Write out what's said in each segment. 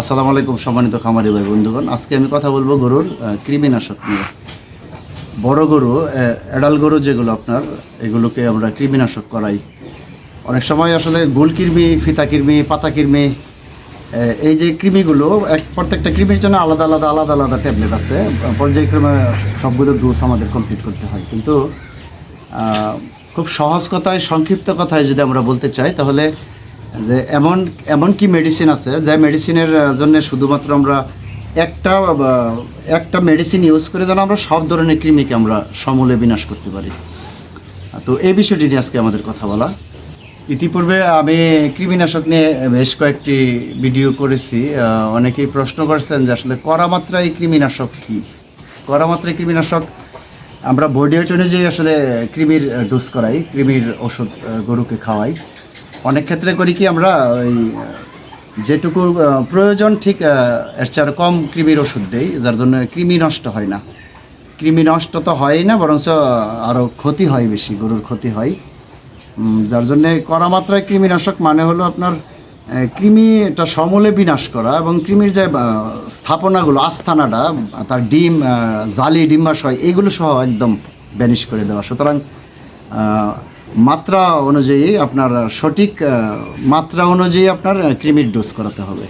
আসসালামু আলাইকুম সম্মানিত খামারি ভাই, বন্ধুগণ। আজকে আমি কথা বলব গরুর কৃমিনাশক নিয়ে। বড় গরু অ্যাডাল গরু যেগুলো আপনার, এগুলোকে আমরা কৃমিনাশক করাই। অনেক সময় আসলে গোল কৃমি, ফিতা কৃমি, পাতা কৃমি এই যে কৃমিগুলো, এক, প্রত্যেকটা কৃমির জন্য আলাদা আলাদা আলাদা আলাদা ট্যাবলেট আছে। পর্যায়ক্রমে সবগুলো ডোজ আমাদের কমপ্লিট করতে হয়। কিন্তু খুব সহজ কথায়, সংক্ষিপ্ত কথায় যদি আমরা বলতে চাই, তাহলে যে এমন এমন কি মেডিসিন আছে যে মেডিসিনের জন্য শুধুমাত্র আমরা একটা একটা মেডিসিন ইউজ করে যেন আমরা সব ধরনের কৃমিকে আমরা সমূলে বিনাশ করতে পারি। তো এই বিষয়টি নিয়ে আজকে আমাদের কথা বলা। ইতিপূর্বে আমি কৃমিনাশক নিয়ে বেশ কয়েকটি ভিডিও করেছি। অনেকেই প্রশ্ন করছেন যে আসলে করা মাত্রায় কৃমিনাশক কী? করা মাত্রায় কৃমিনাশক আমরা বডি ওয়েট অনুযায়ী আসলে কৃমির ডোজ করাই, কৃমির ওষুধ গরুকে খাওয়াই। অনেক ক্ষেত্রে করি কি আমরা ওই, যেটুকু প্রয়োজন ঠিক এর চেয়ে কম কৃমির ওষুধ দেই, যার জন্য কৃমি নষ্ট হয় না। কৃমি নষ্ট তো হয় না, বরঞ্চ আরও ক্ষতি হয় বেশি, গরুর ক্ষতি হয়। যার জন্যে করা মাত্রায় কৃমিনাশক মানে হলো আপনার কৃমিটা সমূলে বিনাশ করা এবং কৃমির যে স্থাপনাগুলো, আস্থানাটা, তার ডিম জালি, ডিম্বাশয়, এগুলো সহ একদম ব্যানিশ করে দেওয়া। সুতরাং মাত্রা অনুযায়ী আপনার সঠিক মাত্রা অনুযায়ী আপনার ক্রিমির ডোজ করাতে হবে।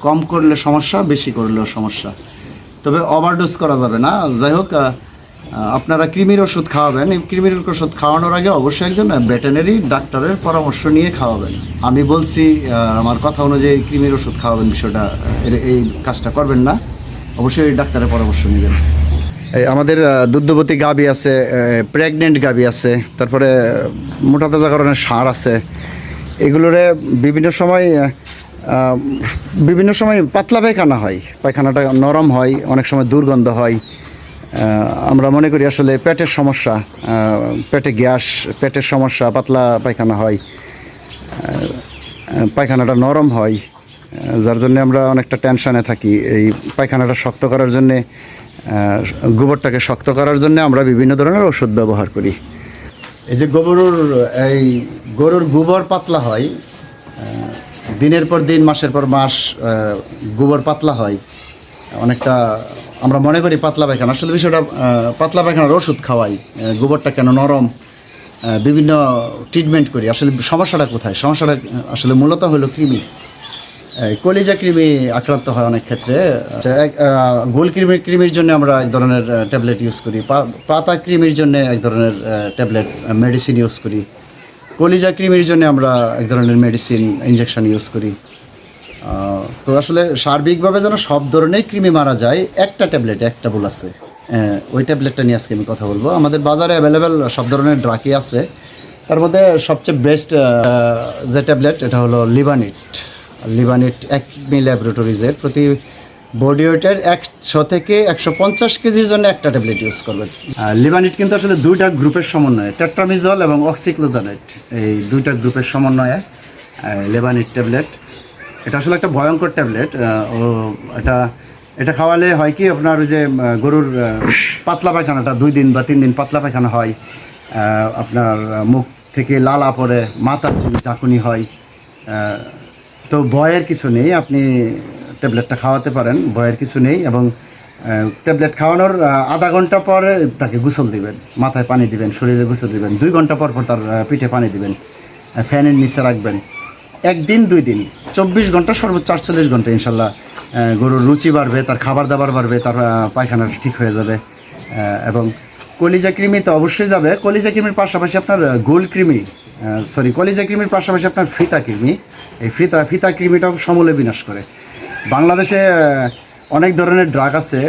কম করলে সমস্যা, বেশি করলেও সমস্যা। তবে ওভারডোজ করা যাবে না। যাই হোক আপনারা কৃমির ওষুধ খাওয়াবেন। কৃমির ওষুধ খাওয়ানোর আগে অবশ্যই একজন ভেটেনারি ডাক্তারের পরামর্শ নিয়ে খাওয়াবেন। আমি বলছি আমার কথা অনুযায়ী কৃমির ওষুধ খাওয়াবেন বিষয়টা এই কাজটা করবেন না। অবশ্যই ডাক্তারের পরামর্শ নেবেন। আমাদের দুগ্ধবতী গাবি আছে প্রেগনেন্ট গাবি আছে, তারপরে মোটা তাজা কারণে সার আছে। এগুলোরে বিভিন্ন সময় বিভিন্ন সময় পাতলা পায়খানা হয়। পায়খানাটা নরম হয়, অনেক সময় দুর্গন্ধ হয়। আমরা মনে করি আসলে পেটের সমস্যা পেটে গ্যাস, পেটের সমস্যা, পাতলা পায়খানা হয়। পায়খানাটা নরম হয় যার জন্য আমরা অনেকটা টেনশানে থাকি। এই পায়খানাটা শক্ত করার জন্যে গোবরটাকে শক্ত করার জন্য আমরা বিভিন্ন ধরনের ওষুধ ব্যবহার করি। এই যে গোবরের, এই গরুর গোবর পাতলা হয় দিনের পর দিন, মাসের পর মাস গোবর পাতলা হয়। অনেকটা আমরা মনে করি পাতলা পায়খানা। আসলে বিষয়টা পাতলা পায়খানার ওষুধ খাওয়াই গোবরটা কেন নরম বিভিন্ন ট্রিটমেন্ট করি। আসলে সমস্যাটা কোথায়? সমস্যাটা আসলে মূলত হলো কৃমি। কলিজা কৃমি আক্রান্ত হয় অনেক ক্ষেত্রে। আচ্ছা, গোল কৃমির কৃমির জন্য আমরা এক ধরনের ট্যাবলেট ইউজ করি। পাতা কৃমির জন্য এক ধরনের ট্যাবলেট মেডিসিন ইউজ করি। কলিজা কৃমির জন্য আমরা এক ধরনের মেডিসিন ইঞ্জেকশন ইউজ করি। তো আসলে সার্বিকভাবে যেন সব ধরনের কৃমি মারা যায় একটা ট্যাবলেট একটা বল আছে। ওই ট্যাবলেটটা নিয়ে আজকে আমি কথা বলব। আমাদের বাজারে অ্যাভেলেবেল সব ধরনের ড্রাকি আছে। তার মধ্যে সবচেয়ে বেস্ট যে ট্যাবলেট এটা হলো লিবানিট লিবানিট একমি ল্যাবরেটরিজের। প্রতি বডি ওয়েটের একশো থেকে একশো পঞ্চাশ কেজির জন্য একটা ট্যাবলেট ইউজ করবেন। লিবানিট কিন্তু আসলে দুইটা গ্রুপের সমন্বয়ে, টেট্রামিজল এবং অক্সিক্লোজানেট এই দুইটা গ্রুপের সমন্বয়ে লেবানিট ট্যাবলেট। এটা আসলে একটা ভয়ঙ্কর ট্যাবলেট ও এটা এটা খাওয়ালে হয় কি আপনার ওই যে গরুর পাতলা পায়খানাটা দুই দিন বা তিন দিন পাতলা পায়খানা হয় আপনার মুখ থেকে লালা পরে মাথার যে চাকুনি হয় তো ভয়ের কিছু নেই আপনি ট্যাবলেটটা খাওয়াতে পারেন ভয়ের কিছু নেই এবং ট্যাবলেট খাওয়ানোর আধা ঘণ্টা পরে তাকে গোসল দিবেন মাথায় পানি দিবেন শরীরে গোসল দিবেন দুই ঘণ্টা পর পর তার পিঠে পানি দিবেন ফ্যানের নিচে রাখবেন একদিন দুই দিন চব্বিশ ঘণ্টা সর্বোচ্চ আটচল্লিশ ঘণ্টা ইনশাল্লাহ গরুর রুচি বাড়বে তার খাবার দাবার বাড়বে তার আহ, পায়খানাটা ঠিক হয়ে যাবে এবং কলিজা কৃমি তো অবশ্যই যাবে কলিজা কৃমির পাশাপাশি আপনার গোল কৃমি সরি কলিজা কৃমির পাশাপাশি আপনার ফিতা কৃমি এই ফিতা ফিতা কৃমিটাও সমূলে বিনাশ করে। বাংলাদেশে অনেক ধরনের ড্রাগ আছে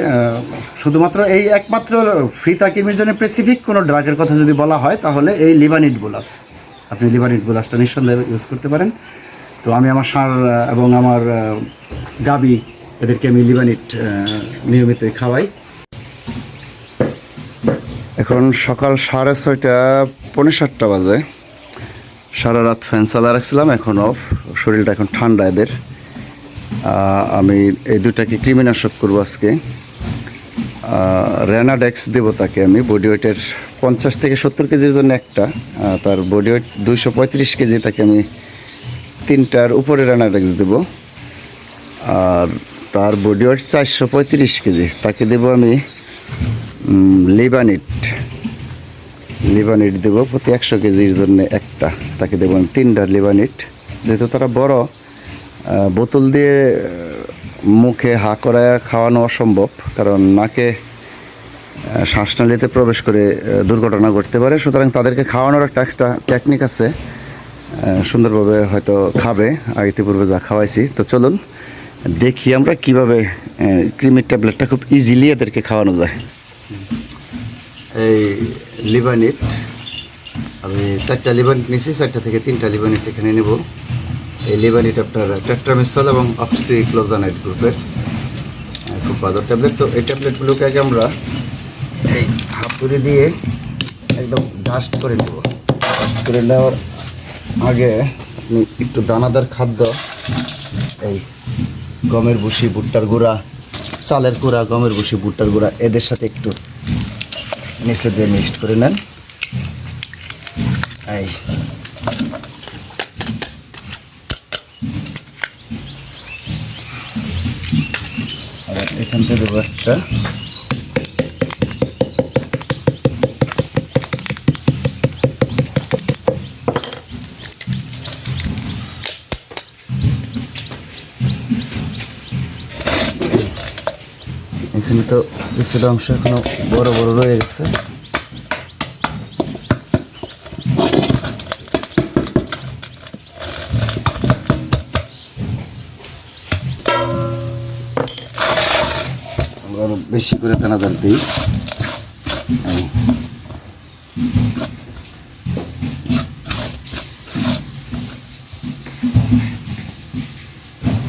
শুধুমাত্র এই একমাত্র ফিতা কৃমির জন্য স্পেসিফিক কোনো ড্রাগের কথা যদি বলা হয় তাহলে এই লিভানিট বোলাস আপনি লিভানিট বোলাসটা নিঃসন্দেহে ইউজ করতে পারেন। তো আমি আমার সার এবং আমার গাবি এদেরকে আমি লিভানিট আহ, নিয়মিতই খাওয়াই। এখন সকাল সাড়ে ছয়টা পৌনে সাতটা বাজে। সারা রাত ফ্যান চালা রাখছিলাম এখন অফ শরীরটা এখন ঠান্ডা এদের। আমি এই দুটাকে কৃমিনাশক করব আজকে। রেনাডেক্স দেবো তাকে আমি। বডি ওয়েটের পঞ্চাশ থেকে সত্তর কেজির জন্য একটা। তার বডি ওয়েট দুইশো পঁয়ত্রিশ কেজি তাকে আমি তিনটার উপরে রেনাডেক্স দেবো। আর তার বডি ওয়েট চারশো পঁয়ত্রিশ কেজি। তাকে দেবো আমি লিবানিট লিবানিট দেবো প্রতি একশো কেজির জন্য একটা। তাকে দেবো আমি তিনটা লিবানিট যেহেতু তারা বড় বোতল দিয়ে মুখে হা করায় খাওয়ানো অসম্ভব, কারণ নাকে শ্বাসনালীতে প্রবেশ করে দুর্ঘটনা ঘটতে পারে। সুতরাং তাদেরকে খাওয়ানোর একটা এক্সট্রা টেকনিক আছে সুন্দরভাবে হয়তো খাবে। আর ইতিপূর্বে যা খাওয়াইছি। তো চলুন, দেখি আমরা কীভাবে ক্রিমির ট্যাবলেটটা খুব ইজিলি এদেরকে খাওয়ানো যায়। এই লিভানিট আমি চারটা লিভানিট নিয়েছি চারটা থেকে তিনটা লিভানিট এখানে নেব। এই লিভানিট আপনার টেট্রামিসল এবং অক্সিক্লোজানাইট গ্রুপের খুব ভালো ট্যাবলেট। তো এই ট্যাবলেটগুলোকে আগে আমরা এই হাতুড়ি দিয়ে একদম ডাস্ট করে নেব। ডাস্ট করে নেওয়ার আগে আপনি একটু দানাদার খাদ্য, এই গমের ভুসি, ভুট্টার গুঁড়া, চালের গুঁড়া, গমের ভুসি, ভুট্টার গুঁড়া এদের সাথে একটু নিচে দিয়ে মিক্সড করে নেন। এই আর এখান থেকে দেবো একটা এখানে তো কিছুটা অংশ এখনও বড় বড় রয়ে গেছে। বেশি করে দানাদার দিই।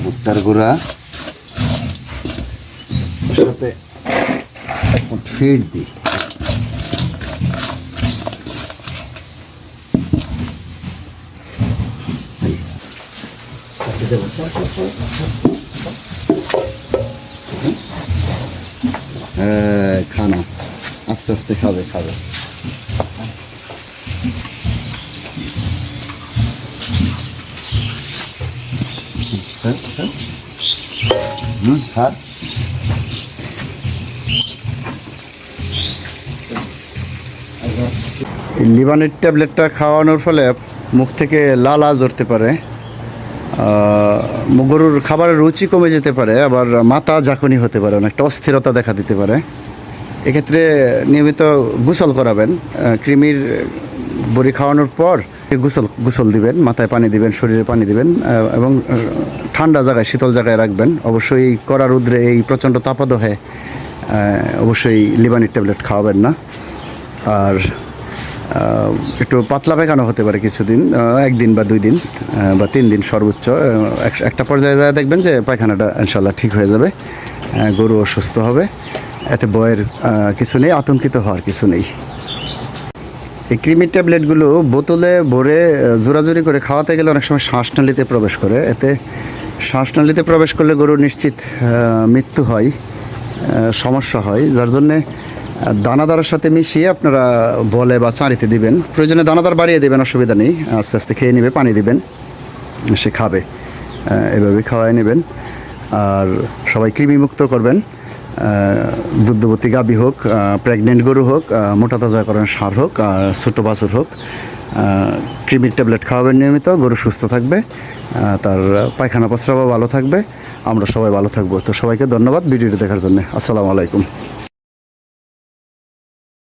ভুট্টার গুঁড়া সাথে ফিড দিই এই। হ্যাঁ, খানা। আস্তে আস্তে খাবে খাবে। হ্যাঁ, হ্যাঁ। ট্যাবলেটটা খাওয়ানোর ফলে মুখ থেকে লালা জড়তে পারে। গরুর খাবারের রুচি কমে যেতে পারে, আবার মাথা ঝাঁকুনি হতে পারে, অনেকটা অস্থিরতা দেখা দিতে পারে। এক্ষেত্রে নিয়মিত গোসল করাবেন কৃমির বড়ি খাওয়ানোর পর গোসল গোসল দিবেন, মাথায় পানি দিবেন, শরীরে পানি দিবেন এবং ঠান্ডা জায়গায়, শীতল জায়গায় রাখবেন। অবশ্যই কড়া রুদ্রে এই প্রচণ্ড তাপাদহে অবশ্যই লিবানির ট্যাবলেট খাওয়াবেন না। আর একটু পাতলা পায়খানা হতে পারে কিছুদিন একদিন বা দুই দিন বা তিন দিন সর্বোচ্চ এক- একটা পর্যায়ে যায় দেখবেন যে পায়খানাটা ইনশাল্লাহ ঠিক হয়ে যাবে গরু অসুস্থ হবে, এতে বয়ের কিছু নেই, আতঙ্কিত হওয়ার কিছু নেই। এই কৃমির ট্যাবলেটগুলো বোতলে ভরে জোরাজুরি করে খাওয়াতে গেলে অনেক সময় শ্বাসনালীতে প্রবেশ করে, এতে শ্বাসনালীতে প্রবেশ করলে গরুর নিশ্চিত মৃত্যু হয় সমস্যা হয়, যার জন্যে দানাদারের সাথে মিশিয়ে আপনারা বলে বা চাঁড়িতে দিবেন। প্রয়োজনে দানাদার বাড়িয়ে দেবেন, অসুবিধা নেই। আস্তে আস্তে খেয়ে নেবে, পানি দিবেন। সে খাবে। এভাবে খাওয়াই নেবেন। আর সবাই কৃমিমুক্ত করবেন। দুগ্ধবতী গাভী হোক প্রেগনেন্ট গরু হোক মোটা তাজা করেন সার হোক, আর ছোটো বাছুর হোক কৃমির ট্যাবলেট খাওয়াবেন নিয়মিত। গরু সুস্থ থাকবে তার পায়খানা প্রস্রাবও ভালো থাকবে। আমরা সবাই ভালো থাকব। তো সবাইকে ধন্যবাদ ভিডিওটি দেখার জন্য। আসসালামু আলাইকুম।